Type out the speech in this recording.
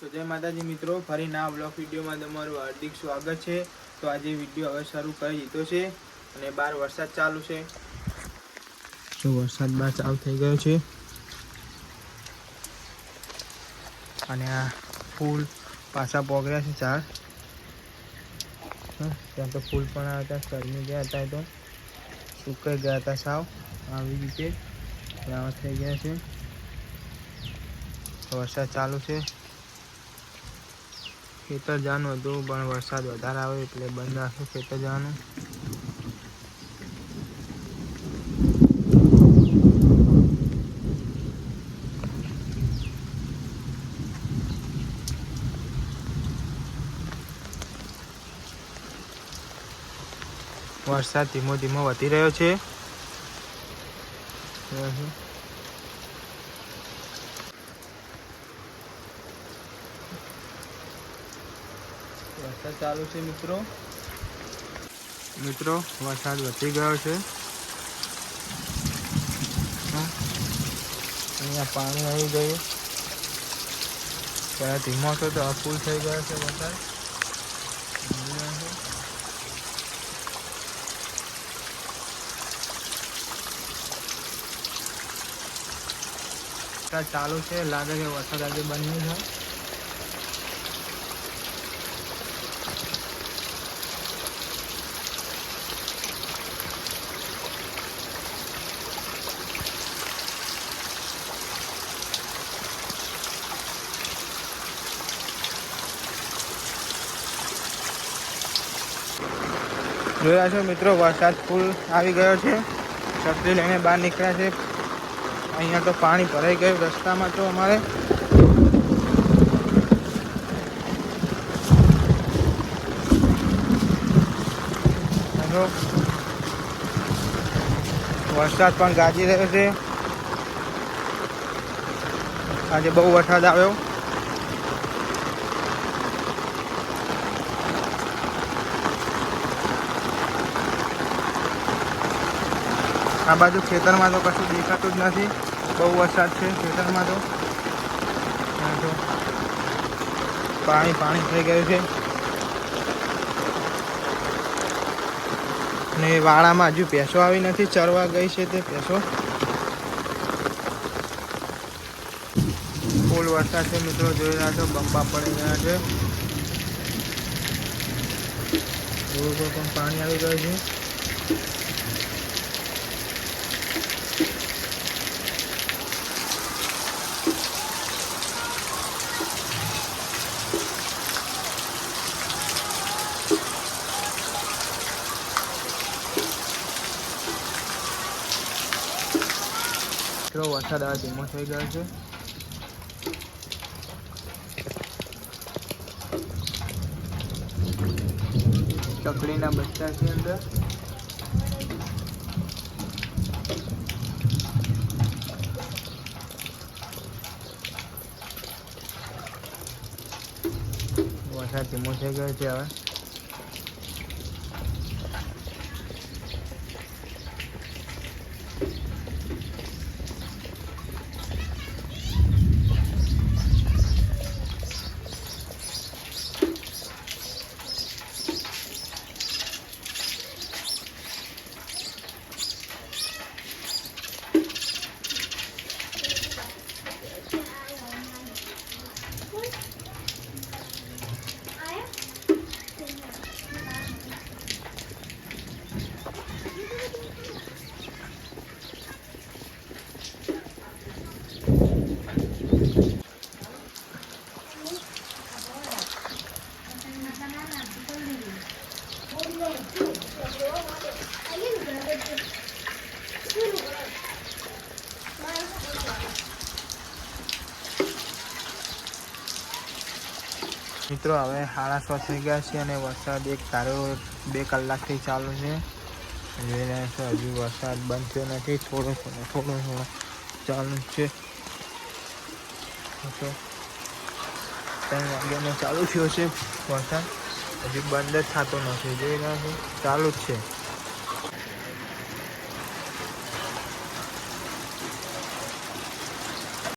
તો જય માતાજી મિત્રો, ફરી ના બ્લોગ વિડીયોમાં તમારું હાર્દિક સ્વાગત છે. તો આજે વીડિયો હવે શરૂ કરી દીધો છે અને બહાર વરસાદ ચાલુ છે. તો વરસાદ બહાર ચાલુ થઈ ગયો છે. અને આ ફૂલ પાછા પોગર્યા છે ચાર ત્યાં તો ફૂલ પણ આવ્યા હતા સરમી ગયા હતા તો. સુકાઈ ગયા હતા સાવ, આવી રીતે. થઈ ગયા છે. વરસાદ ચાલુ છે. ખેતર જવાનું હતું, પણ વરસાદ વધારે આવે એટલે બંધ રાખ્યું ખેતર જવાનું. વરસાદ ધીમો ધીમો વધી રહ્યો છે. વરસાદ ચાલુ છે, મિત્રો મિત્રો, વરસાદ વધી ગયો છે. અહીંયા પાણી આવી ગયું પહેલાં ધીમો હતો, તો આ થઈ ગયો છે વરસાદ છે. ચાલુ છે, લાગે છે વરસાદ આજે બન્યું નહીં જોયા છો મિત્રો, વરસાદ ફૂલ આવી ગયો છે. છત્રી લઈને બહાર નીકળ્યા છે. અહીંયા તો પાણી ભરાઈ ગયું રસ્તામાં તો અમારે. વરસાદ પણ ગાજી રહ્યો છે. આજે બહુ વરસાદ આવ્યો. આ બાજુ ખેતરમાં તો કશું દેખાતું જ નથી. બહુ વરસાદ છે ખેતરમાં તો. પાણી પાણી થઈ ગયું છે. ને વાળામાં હજુ ભેંસો આવી નથી, ચરવા ગઈ છે તે ભેંસો. ફૂલ વરસાદ છે મિત્રો, જોઈ રહ્યા છો બંપા પડી ગયા છે. પણ પાણી આવી ગયું છે. કેવો વરસાદ આવે ધીમો થઈ ગયો છે. ચકલીના બચ્ચા છે અંદર. વરસાદ ધીમો થઈ ગયો છે હવે. મિત્રો, હવે સાડા છ ગયા છે અને વરસાદ એક સારો બે કલાકથી ચાલુ છે. જોઈ રહ્યા છો, હજુ વરસાદ બંધ થયો નથી. થોડો થોડો થોડો થોડો ચાલુ છે. ત્રણ વાગ્યાનો ચાલુ થયો છે વરસાદ. હજુ બંધ જ થતો નથી જોઈ રહ્યા છે? ચાલુ જ છે.